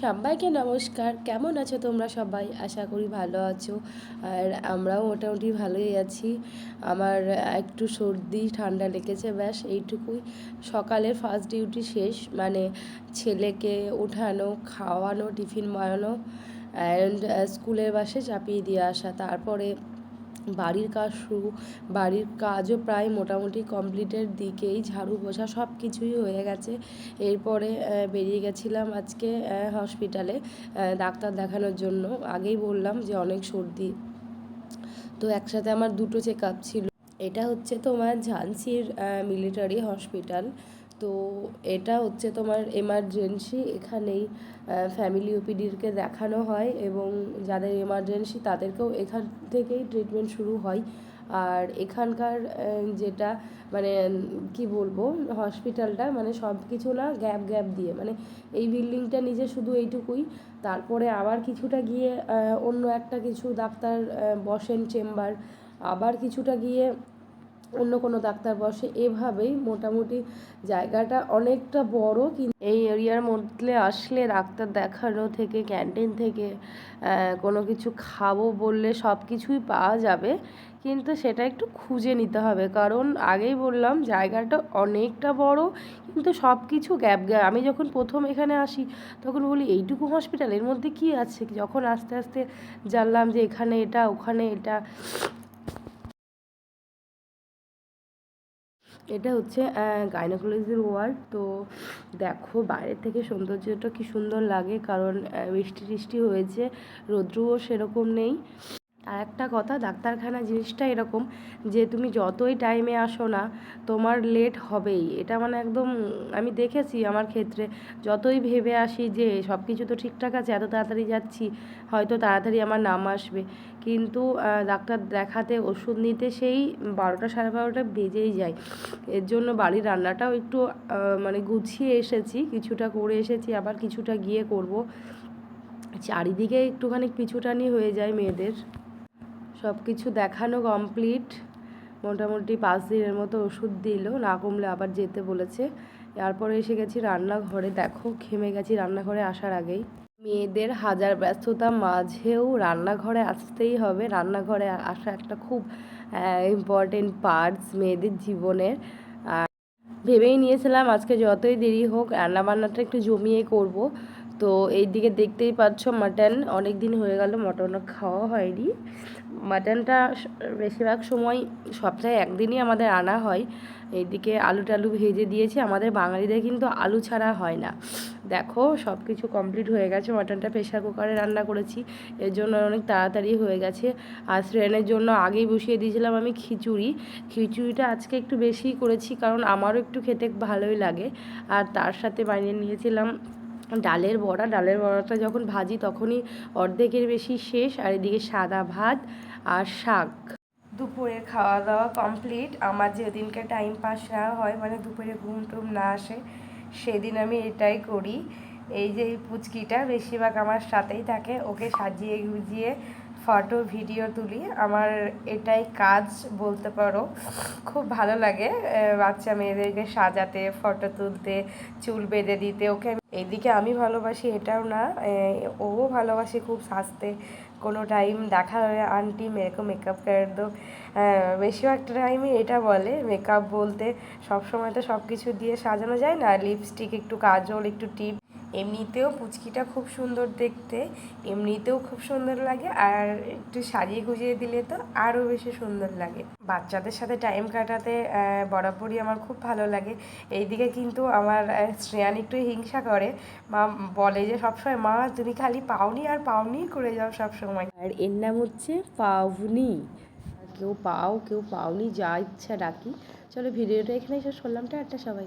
সবাইকে নমস্কার। কেমন আছো তোমরা সবাই? আশা করি ভালো আছো। আর আমরাও মোটামুটি ভালোই আছি। আমার একটু সর্দি, ঠান্ডা লেগেছে, ব্যাস এইটুকুই। সকালের ফার্স্ট ডিউটি শেষ মানে ছেলেকে ওঠানো খাওয়ানো, টিফিন বানানো অ্যান্ড স্কুলের বাসে চাপিয়ে দিয়ে আসা। তারপরে বাড়ির কাজ শুরু, বাড়ির কাজও প্রায় মোটামুটি কমপ্লিটের দিকেই, ঝাড়ু পোছা সব কিছুই হয়ে গেছে। এরপরে বেরিয়ে গেছিলাম আজকে হসপিটালে ডাক্তার দেখানোর জন্য। আগেই বললাম যে অনেক সর্দি। তো একসাথে আমার দুটো চেক আপ ছিল। এটা হচ্ছে তোমার ঝানসির মিলিটারি হসপিটাল তো এটা হচ্ছে তোমার এমার্জেন্সি এখানেই ফ্যামিলি ওপিডিরকে দেখানো হয় এবং যাদের এমার্জেন্সি তাদেরকেও এখান থেকেই ট্রিটমেন্ট শুরু হয়। আর এখানকার যেটা মানে কি বলব হসপিটালটা মানে সব কিছু না গ্যাপ গ্যাপ দিয়ে মানে এই বিল্ডিংটা নিজে শুধু এইটুকুই। তারপরে আবার কিছুটা গিয়ে অন্য একটা কিছু ডাক্তার বসেন চেম্বার আবার কিছুটা গিয়ে অন্য কোনো ডাক্তার বসে এভাবেই মোটামুটি জায়গাটা অনেকটা বড় কিন্তু এই এরিয়ার মধ্যে আসলে ডাক্তার দেখানো থেকে, ক্যান্টিন থেকে কোনো কিছু খাব বললে সব কিছুই পাওয়া যাবে। কিন্তু সেটা একটু খুঁজে নিতে হবে। কারণ আগেই বললাম, জায়গাটা অনেকটা বড়, কিন্তু সব কিছু গ্যাপ গ্যাপ। আমি যখন প্রথম এখানে আসি, তখন বলি, এইটুকু হসপিটাল এর মধ্যে কি আছে? যখন আস্তে আস্তে জানলাম যে এখানে এটা, ওখানে এটা এটা হচ্ছে গাইনোকোলজির ওয়ার্ড তো দেখো বাইরে থেকে সৌন্দর্যটা কি সুন্দর লাগে, কারণ বৃষ্টি টিষ্টি হয়েছে, রৌদ্রও সেরকম নেই। আর একটা কথা, ডাক্তারখানা জিনিসটা এরকম যে তুমি যতই টাইমে আসো না, তোমার লেট হবেই। এটা মানে একদম আমি দেখেছি আমার ক্ষেত্রে। যতই ভেবে আসি যে সব কিছু তো ঠিকঠাক আছে, এত তাড়াতাড়ি যাচ্ছি, হয়তো তাড়াতাড়ি আমার নাম আসবে। কিন্তু ডাক্তার দেখাতে ওষুধ নিতে সেই বারোটা সাড়ে বারোটা বেজেই যায়। এর জন্য বাড়ির রান্নাটাও একটু মানে গুছিয়ে এসেছি, কিছুটা করে এসেছি, আবার কিছুটা গিয়ে করব। চারিদিকে একটুখানি পিছুটানি হয়ে যায় মেয়েদের। সব কিছু দেখানো কমপ্লিট মোটামুটি পাঁচ দিনের মতো ওষুধ দিল, না কমলে আবার যেতে বলেছে। তারপরে এসে গেছি রান্নাঘরে। দেখো, ঘেমে গেছি রান্নাঘরে আসার আগেই। মেয়েদের হাজার ব্যস্ততা মাঝেও রান্নাঘরে আসতেই হবে। রান্নাঘরে আসা একটা খুব ইম্পর্টেন্ট পার্টস মেয়েদের জীবনের। ভেবেই নিয়েছিলাম আজকে যতই দেরি হোক রান্নাবান্নাটা একটু জমিয়ে করব। তো এই দিকে দেখতেই পাচ্ছ মাটন অনেক দিন হয়ে গেল মটন খাওয়া হয়নি। মাটনটা বেশিরভাগ সময় সপ্তাহে একদিনই আমাদের আনা হয়। এইদিকে আলু টালু ভেজে দিয়েছি, আমাদের বাঙালিদের কিন্তু আলু ছাড়া হয় না। দেখো সব কিছু কমপ্লিট হয়ে গেছে, মাটনটা প্রেশার কুকারে রান্না করেছি। এর জন্য অনেক তাড়াতাড়ি হয়ে গেছে। আর শ্রেণের জন্য আগেই বসিয়ে দিয়েছিলাম আমি খিচুড়ি। খিচুড়িটা আজকে একটু বেশিই করেছি, কারণ আমারও একটু খেতে ভালোই লাগে। আর তার সাথে বানিয়ে নিয়েছিলাম ডালের বড়া, ডালের বড়াটা যখন ভাজি তখনই অর্ধেকের বেশি শেষ আর এদিকে সাদা ভাত আর শাক। দুপুরে খাওয়া দাওয়া কমপ্লিট আমার যেদিনকে টাইম পাস না হয় মানে দুপুরে ঘুম টুম না আসে, সেদিন আমি এটাই করি। এই যে এই পুচকিটা, বেশিরভাগ আমার সাথেই থাকে। ওকে সাজিয়ে গুজিয়ে ফটো, ভিডিও তুলি। আমার এটাই কাজ বলতে পারো। খুব ভালো লাগে বাচ্চা মেয়েদেরকে সাজাতে, ফটো তুলতে, চুল বেঁধে দিতে। ওকে এইদিকে আমি ভালোবাসি, এটাও না। ও ভালোবাসে খুব সাজতে। কোনো টাইম দেখা হয় আন্টি মেয়েকে মেকআপ করে দো। বেশিরভাগ টাইমে এটা বলে মেকআপ বলতে সব সময় তো সব কিছু দিয়ে সাজানো যায় না। লিপস্টিক একটু কাজল, একটু টিপ এমনিতেও পুচকিটা খুব সুন্দর দেখতে, এমনিতেও খুব সুন্দর লাগে আর একটু সাজিয়ে গুজিয়ে দিলে তো আরও বেশি সুন্দর লাগে। বাচ্চাদের সাথে টাইম কাটাতে বরাবরই আমার খুব ভালো লাগে। এইদিকে কিন্তু আমার শ্রেয়ান একটু হিংসা করে। মা বলে যে সবসময়, মা, তুমি খালি পাওনি আর পাওনি করে যাও সবসময়। আর এর নাম হচ্ছে পাওনি। কেউ পাও, কেউ পাওনি, যা ইচ্ছা ডাকি চলো ভিডিওটা এখানে শেষ করলাম। একটা সবাই